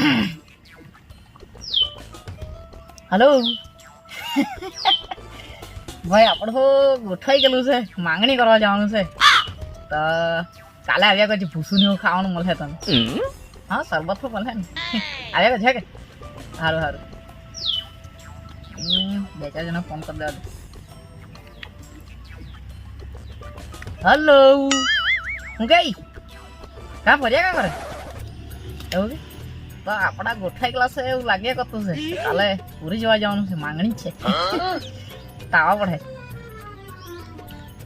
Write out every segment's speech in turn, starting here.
Hello ભાઈ આપણે તો ગોઠવાઈ ગયેલું છે. માંગણી કરવા જવાનું છે. તો કાલે આવ્યા પછી ભૂસું એવું ખાવાનું મળે તમને હા શરબત તો મળે ને. આવ્યા છે કે? સારું સારું બે ચાર જણા ફોન કરી દેવા હલો હું કઈ કા ફર્યા કા કરે એવું કે? તો આપણા ગોઠાઈ ક્લાસ એવું લાગે કરતું છે. કાલે પૂરી જોવા જવાનું છે માંગણી છે. તાવા પડે.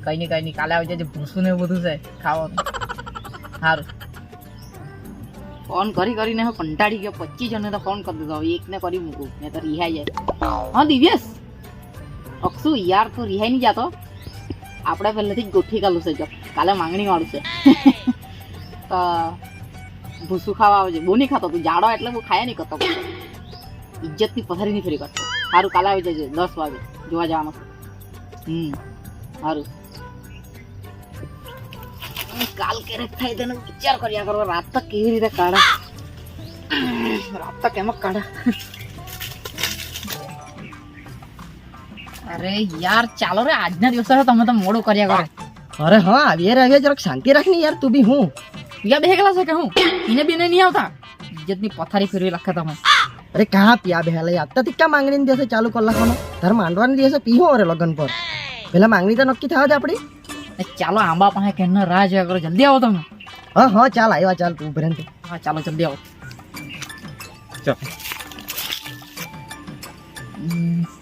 કઈ નહીં કઈ નહીં કાલે આવી જજે ભૂસું ને એવું બધું છે ખાવાનું. સારું ફોન કરી કરીને હું કંટાળી ગયો. પચીસ જણને તો ફોન કરી દીધો. એક એકને કરી મૂકું. ને તો રિહાઈ જાય. હા દિવ્યેશ? અક્ષુ યાર તો રિહાઈ નહીં જાતો? આપણે પહેલેથી જ ગોઠી કાલું છે જો. કાલે માંગણી વાળું છે તો ભૂસું ખાવા આવજે. બહુ નહીં ખાતો, તું જાડો એટલે હું ખાયા નહીં કરતો. ઇજ્જતની પથારી નહીં ફરી કરતો સારું કાલે આવી જજે, દસ વાગે. જોવા જવાનું હમ સારું કાલ ક્યારેક થાય તેનો વિચાર કર્યા કરો રાત તક કેવી રીતે કાઢા. રાત તક એમ કાઢા. અરે યાર, ચાલો રે, આજના દિવસે તમે તો મોડું કર્યા કરે. અરે હા આવી રહ્યા, જરાક શાંતિ રાખ ને યાર, તું બી હું. પિયા બેહેલા છે કે હું? એને બીને નહીં આવતા? ઇજ્જતની પથારી ફેરવી લખા તમે. અરે કાં પ્યા બેહેલા યાર તિક્કા માંગણીને માંગણી દિવસે ચાલુ કર નાખવાનો તારે માંડવાની દિવસે પીહો અરે લગન પર. પેલા માંગણી તો નક્કી થવા દે આપડી ચાલો આંબા પાસે કેનો રાહ જોયા કરો. જલ્દી આવો તમે. હા હા ચાલ આવ્યા ચાલ તું ઉભરે હા ચાલો જલ્દી આવો. ચાલ.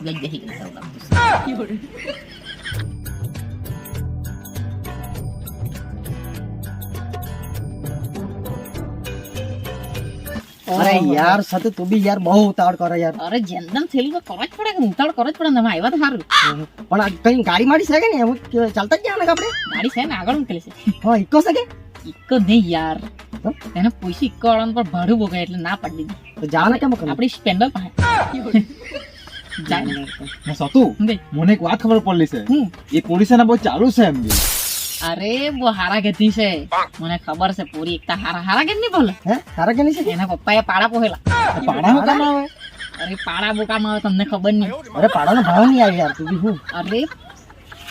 લઈ જઈ ગયા અરે યાર સાથે તું બી યાર બહુ ઉતાવળ કરે યાર. અરે જેમ તેમ તો કરવા જ પડે કે ઉતાવળ કરો જ પડે તમે આવ્યા તો સારું. પણ આ કઈ ગાડી મારી છે કે ને હું ચાલતા જ ગયા આપણે ગાડી છે ને આગળ મૂકેલી છે. હા ઇકો છે કે? ઇક્કો નહીં યાર. એને પૈસા ઇકો વાળાને પણ ભાડું બોગાય એટલે ના પાડી દીધું. તો જા ને કેમ આપણી સ્પેન્ડલ પાસે. જાય ને. સતુ મને એક વાત ખબર પડલી છે. એ પોલીસ બહુ ચાલુ છે એમ બી. અરે બો હારા ગેતી છે. મને ખબર છે પૂરી એકતા હારા હારા ગેત નહીં બોલે? હે? કે નહીં છે? એના પપ્પાએ પાડા પોહેલા. પાડા પાડામાં કામ આવે? અરે પાડા બોકામાં આવે તમને ખબર નહીં. અરે પાડાનો ભાવ નહીં આવે યાર તું બી હું અરે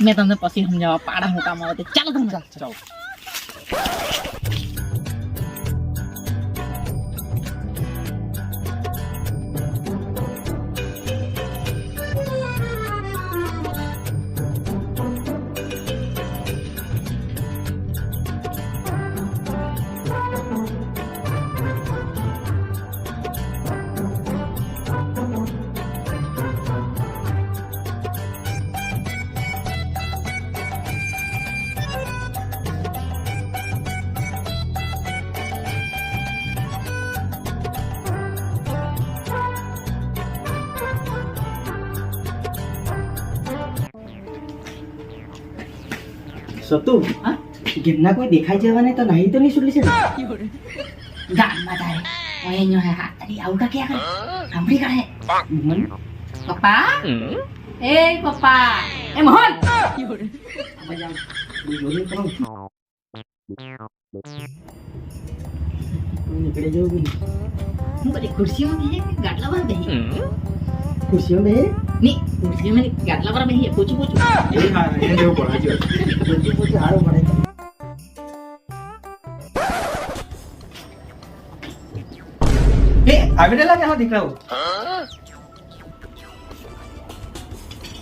મેં તમને પછી સમજાવવા પાડા મુકામાં આવે તો ચાલો તમે. ચાલ. સતુ? ગેમના કોઈ દેખાઈ જવા નહીં તો નહીં તો નહીં સુટલી છે ગામમાં તારે. અહીંયા હે હાથ તારી આવું કા ક્યાં કરે? સાંભળી કાઢે મોહન પપ્પા? એ પપ્પા. એ મોહન. જોડે કરો. નીકળી જવું. હું બધી ખુરશીમાં બેહી ગાટલા પર બેહી? ખુશીઓ બે ની ખુરશીમાં ની ગાટલા પર બેહી પૂછું પૂછું એ હા એને દેવું પડે. બધું બધું સારું પડે એ આવી રહેલા કે હા દીકરાઓ?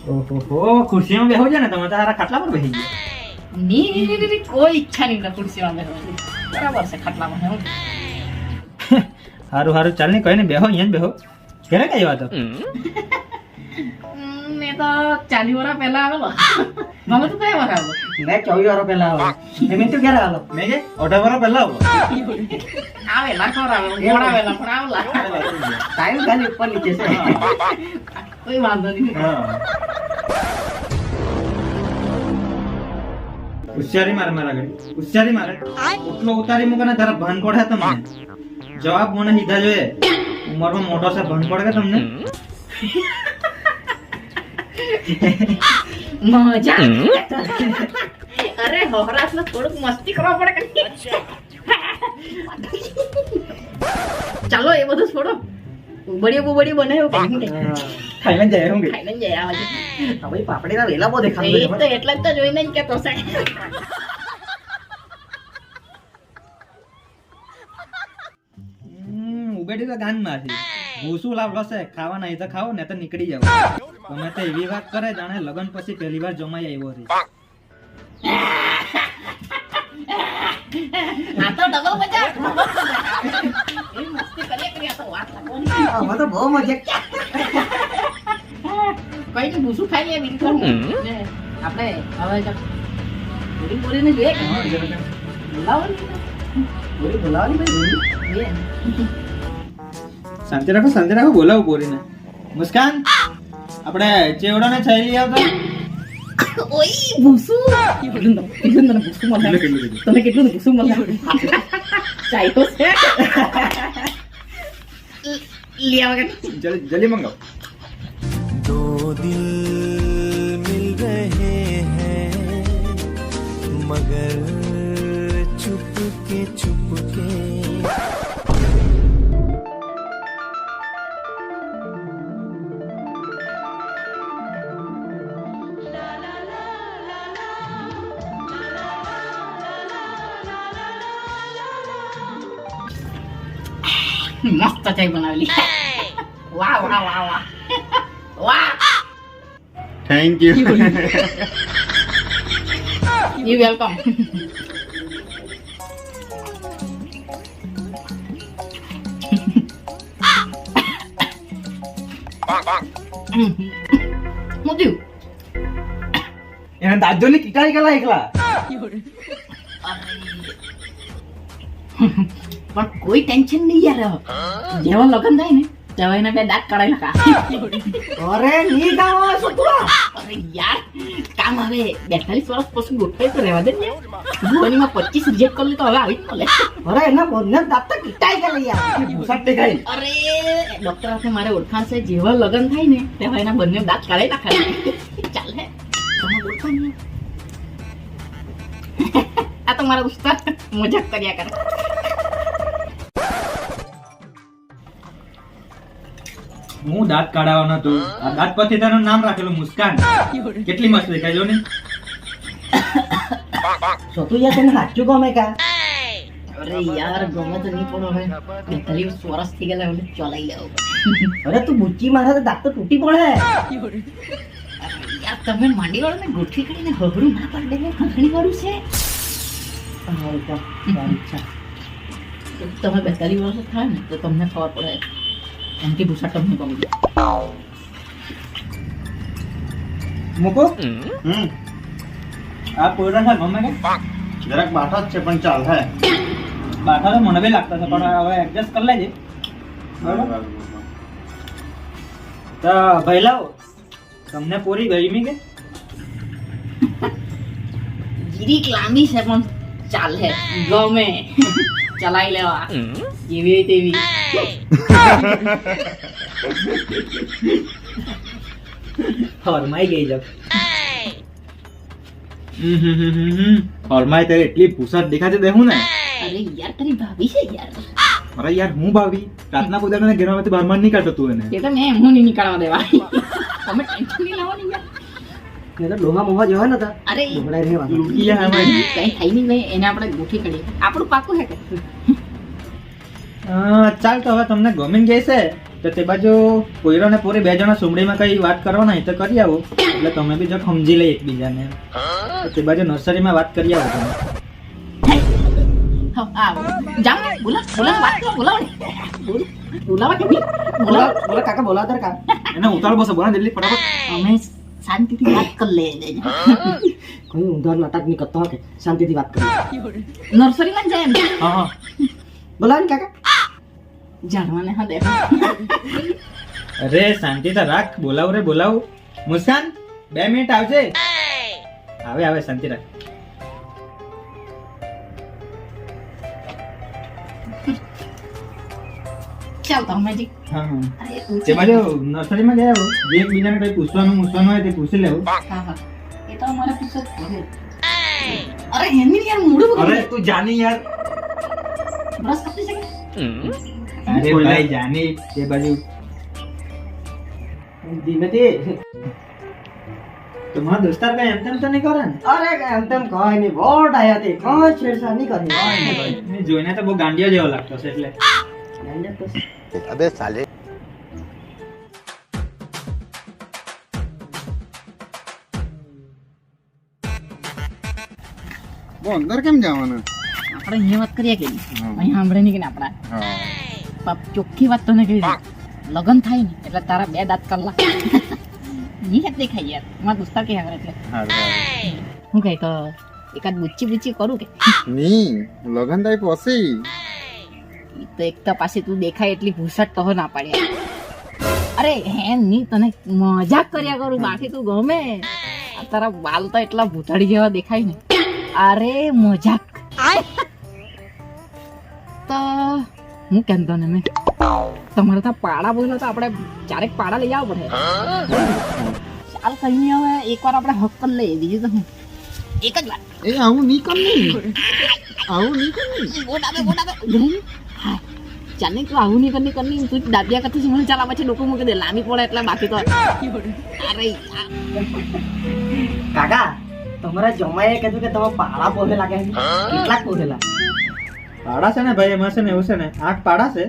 ઓહો ખુરશીમાં બેહો છે ને તમે તારા ખાટલા પર બેસી ગયા. ની ની ની, ની કોઈ ઈચ્છા નહીં ખુરશીમાં બેહવાની. બરાબર છે ખાટલામાં હું સારું સારું ચાલ ને કઈ ને બેહો અહીંયા જ બેહો. ક્યારે કઈ વાત મેં તો ચાલી વર્ષ પહેલા આવેલો. મમ્મી તો આવેલો? મેં ચોવીસ પહેલા આવો એમ તું ક્યારે આવો મેં કે અઢાર વર્ષ પહેલા આવો આવેલા ખબર આવેલા આવેલા પણ આવેલા. ટાઈમ ખાલી ઉપર નીચે છે. કોઈ વાંધો નહીં. હોશિયારી મારે મારા ઘડી હોશિયારી મારે. એટલો ઉતારી મૂકે ને તારા ભાન પડે તમને જવાબ મને સીધા જોઈએ ઉંમરમાં મોટો છે ભણ પડે કે તમને? મજા અરે હોરાસ થોડુંક મસ્તી કરવા પડે ચાલો એ બધું છોડો. ઉબડીઓ બુબડીઓ બનાવ્યો કે શું કે? ખાઈને જાય હું કે? જ જાય આ હવે પાપડીના વેલા દેખાય તો એટલે જ તો જોઈને જ કહેતો છે હમ, તો ગાનમાંથી ભૂસું લાવ લસે ખાવા નહીં તો ખાવો ને તો નીકળી જાવ તમે તો એવી વાત કરે જાણે લગન પછી પહેલી વાર જમાઈ આવ્યો છે. આ તો ડબલ મજા એવી મસ્તી કરીએ કરીએ તો વાત લાગવાની. તો બહુ મજા કઈ નહીં ભૂસું ખાઈ આપણે હવે પૂરી જોઈએ બોલાવો ને. ભાઈ જોઈએ. શાંતિ રાખો શાંતિ રાખો બોલાવું બોરીને મુસ્કાન આપણે ચેવડાને ચાઈ લઈ આવતા ઓય ભૂસુ કેટલું તને ભૂસુ મળે તને કેટલું ભૂસુ મળે ચાઈ તો છે જલ્દી જલ્દી મંગાવ દો દિલ મિલ રહે मस्त चाय बनवली वा वा वा वा वा thank you you welcome Modi यानं दाजोने किकाय केला ऐकला પણ કોઈ ટેન્શન નહીં યાર. જેવા લગન થાય ને તેવા એના બે દાંત કઢાઈ નાખા. અરે ની ગાવા તું? અરે યાર કામ હવે બેતાલીસ વર્ષ પછી ગોઠવાય તો રહેવા દે ને ભુવનીમાં પચીસ રિજેક્ટ કરી તો હવે આવી જ મળે. અરે એના બંને દાંત તો કીટાઈ ગયા યાર. મુસાટી ખાઈ અરે ડોક્ટર સાથે મારે ઓળખાણ છે જેવા લગન થાય ને તેવા એના બંને દાંત કાઢી નાખા. ચાલે તમે ઓળખાણ આ તો મારા ઉસ્તાદ. મજાક કર્યા કરે. હું દાંત કાઢવાનો હતો. આ દાંત પછી તેનું નામ રાખેલું મુસ્કાન. કેટલી મસ્ત દેખાય જો ને. છોટું યાર તને સાચું ગમે કા? અરે યાર ગમે તો નહીં પણ હવે. બેતાલીસ વર્ષ થઈ ગયા એટલે ચલાઈ લેવું અરે તું બુચ્ચી મારે તો દાંત તો તૂટી પડે. યાર તમે માંડી વાળો ને ગોઠવી કરીને હબરું ના પાડે ને ખંખણી વાળું છે. સારું છે તમે બેતાલીસ વર્ષ થાય ને તો તમને ખબર પડે. એમથી ભૂસા તમને ગમી મૂકો હમ આ પોયરો છે ગમે કે? જરાક બાઠા જ છે પણ ચાલ હે. બાઠા તો મને બી લાગતા છે પણ હવે એડજસ્ટ કરી લેજે. બરાબર? તો ભાઈ લાવો તમને પૂરી ગમી કે? જીરીક લાંબી છે પણ ચાલે ગમે. ચલાઈ લેવા જેવી તેવી ફરમાઈ ગઈ જબ હોલમાં તારે એટલી પૂછાત દેખાતી દેહું ને અરે યાર તારી ભાભી છે યાર અરે યાર હું ભાવી રાતના પોતાના ઘરમાંથી બહારમાં નીકળતો તું એને એ તો મેં એમનું નહીં નીકળવા દેવા તમે ટેન્શન નહીં લેવાની યાર ડોહા મોહા જેવા નતા. અરે. ઢોકળાઈ રહેવા લૂકી કઈ થાય નહીં ભાઈ એને આપણે ગોઠવી કરીએ આપણું પાકું છે કે ચાલ તો હવે તમને ગમી જાય તો તે બાજુ કોઈરો ને પૂરી બે જણા સુમડીમાં કઈ વાત કરો હોય તો કરી આવો. એટલે તમે બી જો સમજી લે એકબીજાને. તો તે બાજુ નર્સરીમાં વાત કરી આવો તમે. હા, હા જાઓ ને બોલા બોલા વાત કરો બોલાવો ને બોલ બોલાવા કે બોલા બોલા કાકા બોલા તાર એને ઉતાળ બસ બોલા જલ્દી ફટાફટ. અમે શાંતિથી વાત કરી લે કોઈ ઊંધો નાટક નહીં કરતો કે? શાંતિથી વાત કરી નર્સરીમાં જાય એમ? હા હા. બોલા ને કાકા. જાણવાને હા દેખો અરે શાંતિ તો રાખ. બોલાવ રે બોલાવ. મુસ્કાન બે મિનિટ આવજે. આવે આવે શાંતિ રાખ. ચાલ તમે હા. હા તે બાજુ નર્સરીમાં ગયા જે બીજાને કઈ પૂછવાનું પૂછવાનું હોય તે પૂછી લેવું. હા હા. એ તો અમારે પૂછો અરે એમની યાર મૂડું અરે તું જાની યાર. બ્રશ કાપી શકે અરે ભાઈ જાની. તે બાજુ. ધીમેથી તમારા દોસ્તાર કઈ એમ તેમ તો નહીં કરે ને? અરે એમ તેમ કઈ નહીં. વોટ આયા તે? કઈ છેડછાડ નહીં કરી. જોઈને તો બહુ ગાંડિયા જેવો લાગતો છે એટલે. अबे साले वो अंदर કેમ જવાના આપણે અહીંયા વાત કરીએ કે નહીં? અહીં સાંભળે નહીં કે નહીં આપણા બાપ ચોખ્ખી વાત તને કહી દઉં લગન થાય ને એટલે તારા બે દાંત કલાક ની હાથ દેખાય યાર મારા દોસ્તાર કે આગળ એટલે હું કહે તો એકાદ બુચ્ચી બુચ્ચી કરું કે ની લગન થાય પછી ઈ તો એક તો પાછી તું દેખાય એટલી ભૂસટ તો ના પાડે. અરે હે ની તને મજાક કર્યા કરું બાકી તું ગમે. તારા બાલ તો એટલા ભૂતાડી જેવા દેખાય ને. અરે મજાક. તો હું કેમ તને મેં? તમારે ત્યાં પાડા બોલો તો આપણે ચારેક પાડા લઈ આવવા પડે. ચાલ કઈ નહીં હવે એકવાર આપણે હક પર લઈએ બીજું તો હું. એક જ વાર એ આવું નહીં કર નહીં આવું નહીં કર નહીં બોટ આવે બોટ આવે ગણી હા ચાલ નહીં તું આવું નહીં કરની કરની તું દાદિયા કરતી છે મને ચાલ પછી ડોકું મૂકી દે લાંબી પડે એટલે બાકી તો અરે. કાકા તમારા જમાઈએ કીધું કે તમે પાડા પોતે લાગે. છે કેટલાક પોતેલા પાડા છે ને ભાઈ એમાં છે ને એવું છે ને આઠ પાડા છે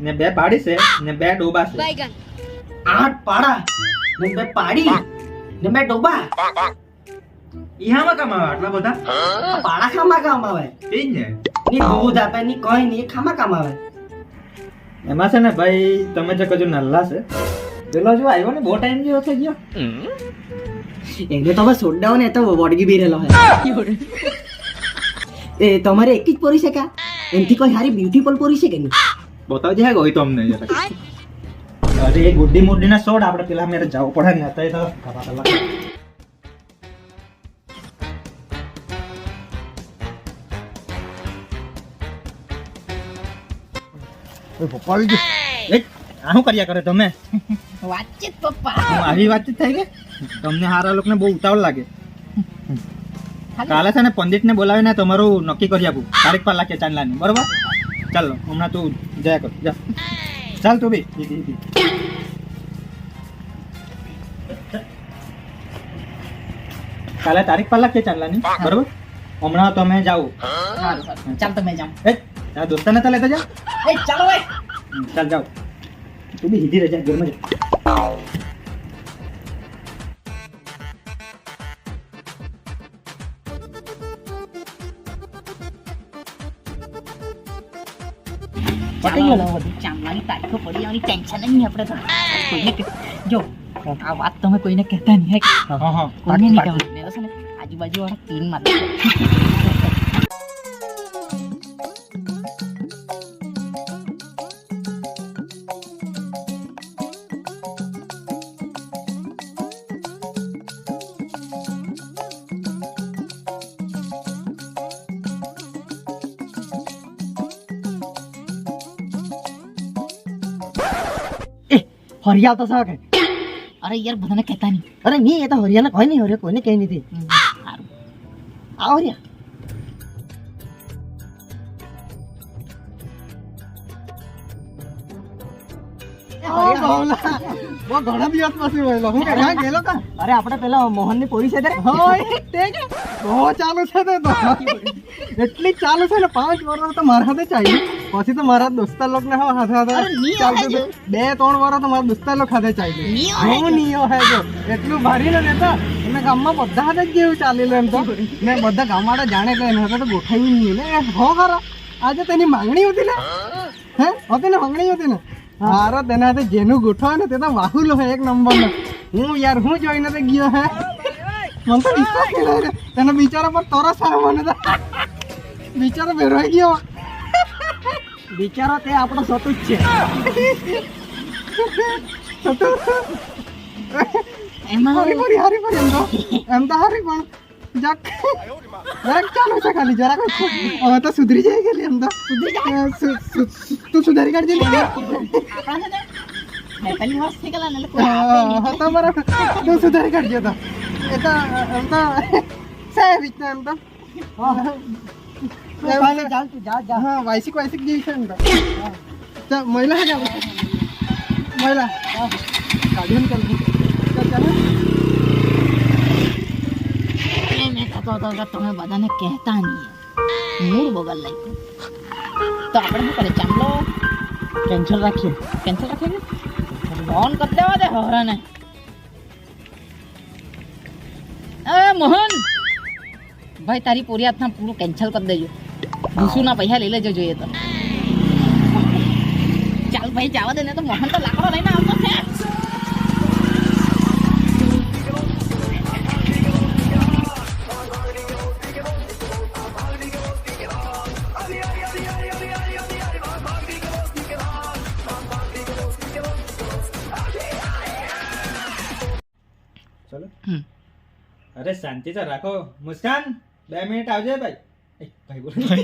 ને બે પાડી છે ને બે ડોબા છે. આઠ પાડા ને બે પાડી ને બે ડોબા. ઈહામાં કામ આવે આટલા બધા? પાડા ખામાં કામ આવે. એ જ ને. ની દૂધ આપે ની કઈ નહીં એ ખામાં કામ આવે. એમાં છે ને ભાઈ તમે જે કજુ નલ્લા છે. પેલો જો આવ્યો ને બહુ ટાઈમ જેવો થઈ ગયો. એને તો હવે સોડાઓ ને તો વળગી બી રહેલો હે. એ તમારે એક જ પોરી છે કા? એનથી કોઈ સારી બ્યુટીફુલ પોરી છે કે નહીં? બતાવજે હે ગોઈ તો અમને જરા અરે એ ગુડ્ડી મુડ્ડી ના સોડ આપણે પેલા મેરે જવું પડે ને અત્યારે તો ખબર પેલા. પપ્પા આવી ગયો. આ શું કર્યા કરે તમે? વાતચીત પપ્પા. વાતચીત થઈ ગઈ? તમને હારા લોકોને બહુ ઉતાવળ લાગે. કાલે છે ને પંડિતને બોલાવીને તમારું નક્કી કરી આપું. તારીખ પર લાગે ચાંદલાની. બરોબર? ચાલો હમણાં તું જયા કર. જા. ચાલ તું બી. કાલે તારીખ પર લાગે ચાંદલાની. બરોબર? હમણાં તમે જાઓ. ચાલ તમે જાઓ તારા દોસ્તાને તો લેતા જા એ ચાલો ભાઈ. ચાલ જાઓ. તું બી સીધી રજા ઘરમાં જા. તારીખો પડી જવાની ટેન્શન નહીં આપણે તો. કોઈને જો આ વાત તમે કોઈને કહેતા નહીં કોઈને નહીં ને આજુબાજુ વાળા તીન માર હરિયા તો સાકે અરે યાર બધાને કહેતા નહીં. અરે નહીં એ તો હરિયાલ કોઈ નહીં હરિયા કોઈને કહી નથી આવો હરિયા ઘણા દિવસ પછી અરે આપણે પેલા મોહનની પોરી છે તે ચાલુ છે તે તો. એટલી ચાલુ છે ને પાંચ વર્ષ તો મારા હાથે ચાલી. પછી તો મારા દોસ્તાર લોક ને હાથે હાથે ચાલતું હતું. બે ત્રણ વર્ષ તો મારા દોસ્તાર લોક હાથે ચાલી. હું નિયો હે જો એટલું ભારી ને તો મેં ગામમાં બધા હાથે જ જેવું ચાલેલું એમ તો. ને બધા ગામવાળા જાણે કે એના હાથે તો ગોઠવી નહીં ને હો ખરા. આજે તેની માંગણી હતી ને? હે? હતી ને માંગણી હતી ને? હારો તેના હાથે જેનું ગોઠવાય ને તે તો વાહુલો હે એક નંબરનો. હું યાર હું જોઈને તો ગયો હે? મને તો વિશ્વાસ નહીં લાગે તેનો બિચારા પર તરસ આવે મને તો બિચારો ભેરવાઈ ગયો બિચારો તે આપણો સતુ જ છે એમાં હારી પડી હારી પડી એમ તો એમ તો હારી પણ જરાક જરાક ચાલુ છે ખાલી જરાક જ છે. હવે તો સુધરી જાય ગયેલી એમ તો સુ- સુ- સુ- તું સુધારી કાઢજે ને. બેતાલીસ વર્ષ થઈ ગયેલા ને એટલે કોઈ આપે નહીં. હા, તો બરાબર તું સુધારી કાઢજે તો એ તો એમ તો રીતના એમ તો હા વાયસિક વાયસિક જેવી છે તો મહિલા મહિલા કાઢ્યો ચાલ મેં કહેતો હતો કે તમે બધાને કહેતા નહીં મૂળ બગલ લાગ્યું તો આપણે શું કરીએ ચાંદલો કેન્સલ રાખીએ કેન્સલ રાખીએ ફોન કરી દેવા દે હરાને એ મોહન! ભાઈ, તારી પૂરી હાથના પૂરું કેન્સલ કરી દેજો. ભૂસુના પૈસા લઈ લેજો જોઈએ તો. ચાલ ભાઈ, જવા દે ને તો મોહન તો લાકડો લઈને આવતો છે. અરે શાંતિ તો રાખો. મુસ્કાન બે મિનિટ આવજે ભાઈ. ભાઈ બોલો.